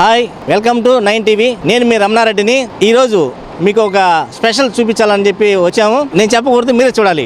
Hi welcome to nine TV. నేను మీ రమణారెడ్డిని. ఈరోజు మీకు ఒక స్పెషల్ చూపించాలని చెప్పి వచ్చాము. నేను చెప్పకూడదు మీరే చూడాలి.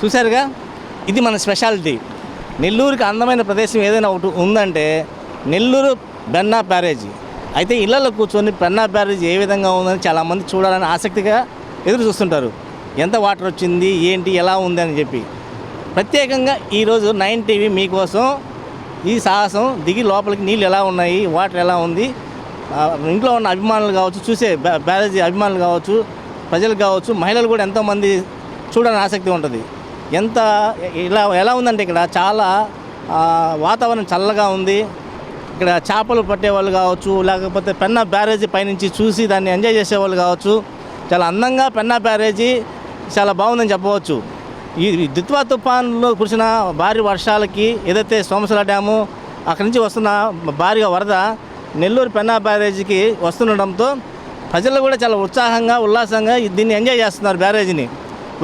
చూశారుగా? ఇది మన స్పెషాలిటీ. నెల్లూరుకి అందమైన ప్రదేశం ఏదైనా ఒకటి ఉందంటే నెల్లూరు బెన్నా బ్యారేజీ. అయితే ఇళ్ళలో కూర్చొని పెన్నా బ్యారేజ్ ఏ విధంగా ఉందని చాలామంది చూడాలని ఆసక్తిగా ఎదురు చూస్తుంటారు. ఎంత వాటర్ వచ్చింది ఏంటి ఎలా ఉంది అని చెప్పి. ప్రత్యేకంగా ఈరోజు నైన్ టీవీ మీకోసం ఈ సాహసం దిగి లోపలికి నీళ్ళు ఎలా ఉన్నాయి వాటర్ ఎలా ఉంది ఇంట్లో ఉన్న అభిమానులు కావచ్చు చూసే బ్యారేజీ అభిమానులు కావచ్చు ప్రజలు కావచ్చు మహిళలు కూడా ఎంతోమంది చూడాలని ఆసక్తి ఉంటుంది. ఎంత ఇలా ఎలా ఉందంటే ఇక్కడ చాలా వాతావరణం చల్లగా ఉంది. ఇక్కడ చేపలు పట్టేవాళ్ళు కావచ్చు లేకపోతే పెన్నా బ్యారేజీ పైనుంచి చూసి దాన్ని ఎంజాయ్ చేసేవాళ్ళు కావచ్చు. చాలా అందంగా పెన్నా బ్యారేజీ చాలా బాగుందని చెప్పవచ్చు. ఈ ఈ దిత్వా తుఫాన్లో కురిసిన భారీ వర్షాలకి ఏదైతే సోమశిల డ్యాము అక్కడి నుంచి వస్తున్న భారీగా వరద నెల్లూరు పెన్నా బ్యారేజీకి వస్తుండడంతో ప్రజలు కూడా చాలా ఉత్సాహంగా ఉల్లాసంగా దీన్ని ఎంజాయ్ చేస్తున్నారు బ్యారేజీని.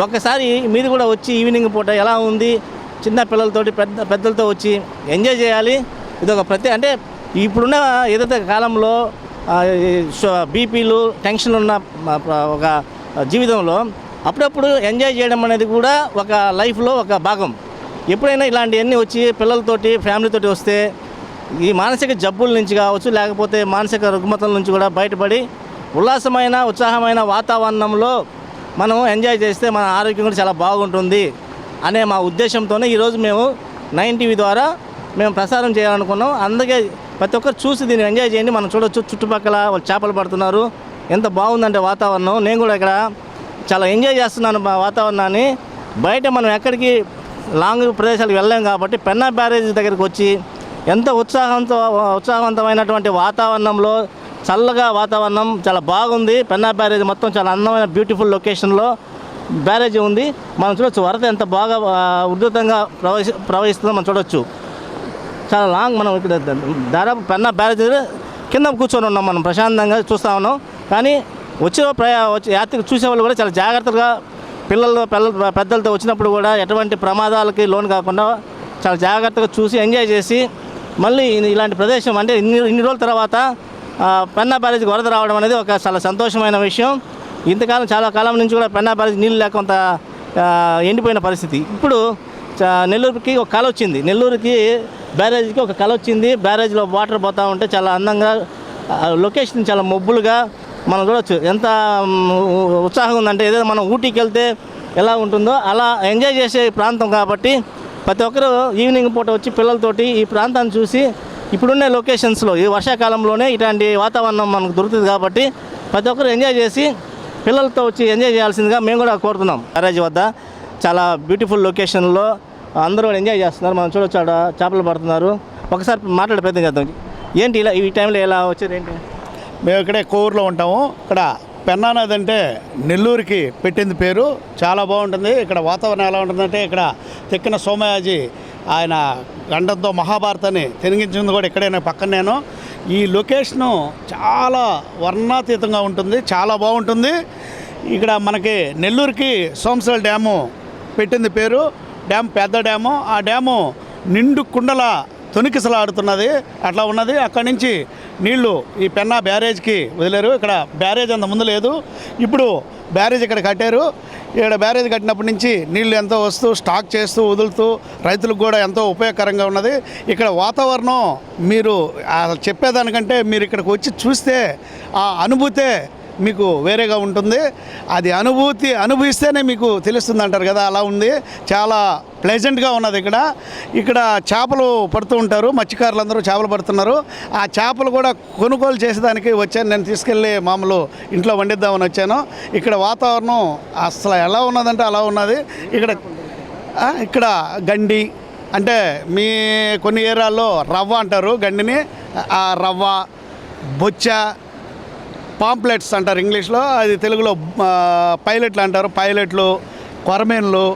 ఒకసారి మీరు కూడా వచ్చి ఈవినింగ్ పూట ఎలా ఉంది? చిన్న పిల్లలతోటి పెద్ద పెద్దలతో వచ్చి ఎంజాయ్ చేయాలి. ఇది ఒక ప్రతి అంటే ఇప్పుడున్న ఏదైతే కాలంలో బీపీలు టెన్షన్ ఉన్న ఒక జీవితంలో అప్పుడప్పుడు ఎంజాయ్ చేయడం అనేది కూడా ఒక లైఫ్లో ఒక భాగం. ఎప్పుడైనా ఇలాంటివన్నీ వచ్చి పిల్లలతోటి ఫ్యామిలీతోటి వస్తే ఈ మానసిక జబ్బుల నుంచి కావచ్చు లేకపోతే మానసిక రుగ్మతల నుంచి కూడా బయటపడి ఉల్లాసమైన ఉత్సాహమైన వాతావరణంలో మనం ఎంజాయ్ చేస్తే మన ఆరోగ్యం కూడా చాలా బాగుంటుంది అనే మా ఉద్దేశంతోనే ఈరోజు మేము నైన్ టీవీ ద్వారా మేము ప్రసారం చేయాలనుకున్నాం. అందుకే ప్రతి ఒక్కరు చూసి దీన్ని ఎంజాయ్ చేయండి. మనం చూడొచ్చు చుట్టుపక్కల వాళ్ళు చేపలు పడుతున్నారు. ఎంత బాగుందంటే వాతావరణం. నేను కూడా ఇక్కడ చాలా ఎంజాయ్ చేస్తున్నాను మా వాతావరణాన్ని. బయట మనం ఎక్కడికి లాంగ్ ప్రదేశాలకు వెళ్ళాం కాబట్టి పెన్నా బ్యారేజ్ దగ్గరికి వచ్చి ఎంత ఉత్సాహంతో ఉత్సాహవంతమైనటువంటి వాతావరణంలో చల్లగా వాతావరణం చాలా బాగుంది. పెన్నా బ్యారేజ్ మొత్తం చాలా అందమైన బ్యూటిఫుల్ లొకేషన్లో బ్యారేజ్ ఉంది. మనం చూడొచ్చు వరద ఎంత బాగా ఉధృతంగా ప్రవహి ప్రవహిస్తుందో మనం చూడొచ్చు. చాలా లాంగ్ మనం ఇక్కడ దాదాపు పెన్నా బ్యారేజ్ కింద కూర్చొని ఉన్నాం మనం ప్రశాంతంగా చూస్తూ ఉన్నాం. కానీ వచ్చే ప్రయా వచ్చే యాత్రికులు చూసేవాళ్ళు కూడా చాలా జాగ్రత్తగా పిల్లలు పిల్లలు పెద్దలతో వచ్చినప్పుడు కూడా ఎటువంటి ప్రమాదాలకి లోన్ కాకుండా చాలా జాగ్రత్తగా చూసి ఎంజాయ్ చేసి మళ్ళీ ఇలాంటి ప్రదేశం అంటే ఇన్ని ఇన్ని రోజుల తర్వాత పెన్నా బ్యారేజ్కి వరద రావడం అనేది ఒక చాలా సంతోషమైన విషయం. ఇంతకాలం చాలా కాలం నుంచి కూడా పెన్నా బ్యారేజ్ నీళ్ళు లేకుండా ఎండిపోయిన పరిస్థితి. ఇప్పుడు నెల్లూరుకి ఒక కళ వచ్చింది. నెల్లూరుకి బ్యారేజ్కి ఒక కళ వచ్చింది. బ్యారేజ్లో వాటర్ పోతూ ఉంటే చాలా అందంగా లొకేషన్ చాలా మబ్బులుగా మనం చూడొచ్చు. ఎంత ఉత్సాహం ఉత్సాహంగా ఉందంటే ఏదైనా మనం ఊటీకి వెళ్తే ఎలా ఉంటుందో అలా ఎంజాయ్ చేసే ప్రాంతం కాబట్టి ప్రతి ఒక్కరూ ఈవినింగ్ పూట వచ్చి పిల్లలతోటి ఈ ప్రాంతాన్ని చూసి ఇప్పుడున్న లొకేషన్స్లో ఈ వర్షాకాలంలోనే ఇలాంటి వాతావరణం మనకు దొరుకుతుంది కాబట్టి ప్రతి ఒక్కరు ఎంజాయ్ చేసి పిల్లలతో వచ్చి ఎంజాయ్ చేయాల్సిందిగా మేము కూడా కోరుతున్నాం. బ్యారేజ్ వద్ద చాలా బ్యూటిఫుల్ లొకేషన్లో అందరూ ఎంజాయ్ చేస్తున్నారు. మనం చూడొచ్చు ఆడ చేపలు పడుతున్నారు. ఒకసారి మాట్లాడే ప్రయత్నం చేద్దాం. ఏంటి ఇలా ఈ టైంలో ఎలా వచ్చారు ఏంటి? మేము ఇక్కడే కోవూరులో ఉంటాము. ఇక్కడ పెన్నా నది అంటే నెల్లూరుకి పెట్టింది పేరు. చాలా బాగుంటుంది. ఇక్కడ వాతావరణం ఎలా ఉంటుందంటే ఇక్కడ తెక్కిన సోమయాజీ ఆయన గండంతో మహాభారతాన్ని తెనిగించింది కూడా ఇక్కడే పక్కన నేను. ఈ లొకేషను చాలా వర్ణాతీతంగా ఉంటుంది చాలా బాగుంటుంది. ఇక్కడ మనకి నెల్లూరుకి సోమసల డ్యాము పెట్టింది పేరు. డ్యామ్ పెద్ద డ్యాము. ఆ డ్యాము నిండు కుండల తొనికిసలాడుతున్నది అట్లా ఉన్నది. అక్కడి నుంచి నీళ్ళు ఈ పెన్నా బ్యారేజ్కి వదిలేరు. ఇక్కడ బ్యారేజ్ అంత ముందు లేదు. ఇప్పుడు బ్యారేజ్ ఇక్కడ కట్టారు. ఇక్కడ బ్యారేజ్ కట్టినప్పటి నుంచి నీళ్ళు ఎంతో వస్తూ స్టాక్ చేస్తూ వదులుతూ రైతులకు కూడా ఎంతో ఉపయోగకరంగా ఉన్నది. ఇక్కడ వాతావరణం మీరు చెప్పేదానికంటే మీరు ఇక్కడికి వచ్చి చూస్తే ఆ అనుభూతే మీకు వేరేగా ఉంటుంది. అది అనుభూతి అనుభవిస్తేనే మీకు తెలుస్తుంది అంటారు కదా అలా ఉంది. చాలా ప్లెజెంట్గా ఉన్నది ఇక్కడ. ఇక్కడ చేపలు పడుతూ ఉంటారు మత్స్యకారులు అందరూ చేపలు పడుతున్నారు. ఆ చేపలు కూడా కొనుగోలు చేసేదానికి వచ్చాను. నేను తీసుకెళ్ళి మామూలు ఇంట్లో వండిద్దామని వచ్చాను. ఇక్కడ వాతావరణం అసలు ఎలా ఉన్నదంటే అలా ఉన్నది. ఇక్కడ ఇక్కడ గండి అంటే మీ కొన్ని ఏరియాల్లో రవ్వ అంటారు గండిని. ఆ రవ్వ బొచ్చ పాంప్లెట్స్ అంటారు ఇంగ్లీష్లో అది తెలుగులో పైలెట్లు పైలట్లు అంటారు పైలట్లు కొరమేన్లు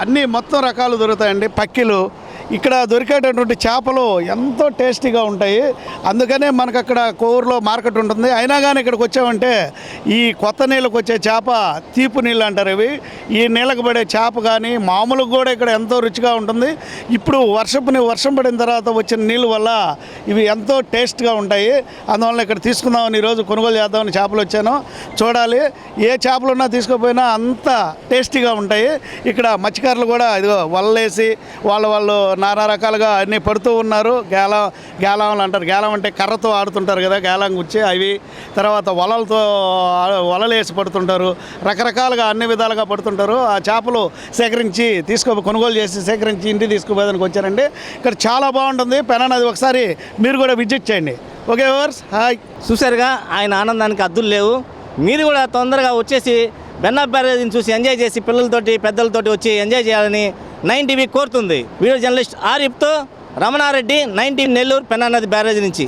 అన్నీ మొత్తం రకాలు దొరుకుతాయండి. పక్కిలు ఇక్కడ దొరికేటటువంటి చేపలు ఎంతో టేస్టీగా ఉంటాయి. అందుకనే మనకు అక్కడ కోవూరులో మార్కెట్ ఉంటుంది. అయినా కానీ ఇక్కడికి వచ్చామంటే ఈ కొత్త నీళ్ళకి వచ్చే చేప తీపు నీళ్ళు అంటారు ఇవి. ఈ నీళ్ళకి పడే చేప కానీ మామూలుగా కూడా ఇక్కడ ఎంతో రుచిగా ఉంటుంది. ఇప్పుడు వర్షపు వర్షం పడిన తర్వాత వచ్చిన నీళ్ళు వల్ల ఇవి ఎంతో టేస్ట్గా ఉంటాయి. అందువల్ల ఇక్కడ తీసుకుందామని ఈరోజు కొనుగోలు చేద్దామని చేపలు వచ్చాను. చూడాలి. ఏ చేపలు ఉన్నా తీసుకోపోయినా అంత టేస్టీగా ఉంటాయి. ఇక్కడ మత్స్యకారులు కూడా ఇదిగో వల్లేసి వాళ్ళ వాళ్ళు నానా రకాలుగా అన్నీ పడుతూ ఉన్నారు. గేలం గేలంలు అంటారు. గేలం అంటే కర్రతో ఆడుతుంటారు కదా గేలం గుచ్చి అవి. తర్వాత వలలతో వలలు వేసి పడుతుంటారు. రకరకాలుగా అన్ని విధాలుగా పడుతుంటారు. ఆ చేపలు సేకరించి తీసుకో కొనుగోలు చేసి సేకరించి ఇంటికి తీసుకుపోయేదానికి వచ్చారండి. ఇక్కడ చాలా బాగుంటుంది. పెనా నది ఒకసారి మీరు కూడా విజిట్ చేయండి. ఓకే ఓవర్స్ హాయ్. చూసారుగా ఆయన ఆనందానికి అద్దులు లేవు. మీరు కూడా తొందరగా వచ్చేసి బెన్నా బ్యారేజ్ని చూసి ఎంజాయ్ చేసి పిల్లలతోటి పెద్దలతోటి వచ్చి ఎంజాయ్ చేయాలని నైన్ టీవీ కోరుతుంది. వీడియో జర్నలిస్ట్ ఆరిఫ్తో రమణారెడ్డి నైన్ నెల్లూరు పెన్నానది బ్యారేజ్ నుంచి.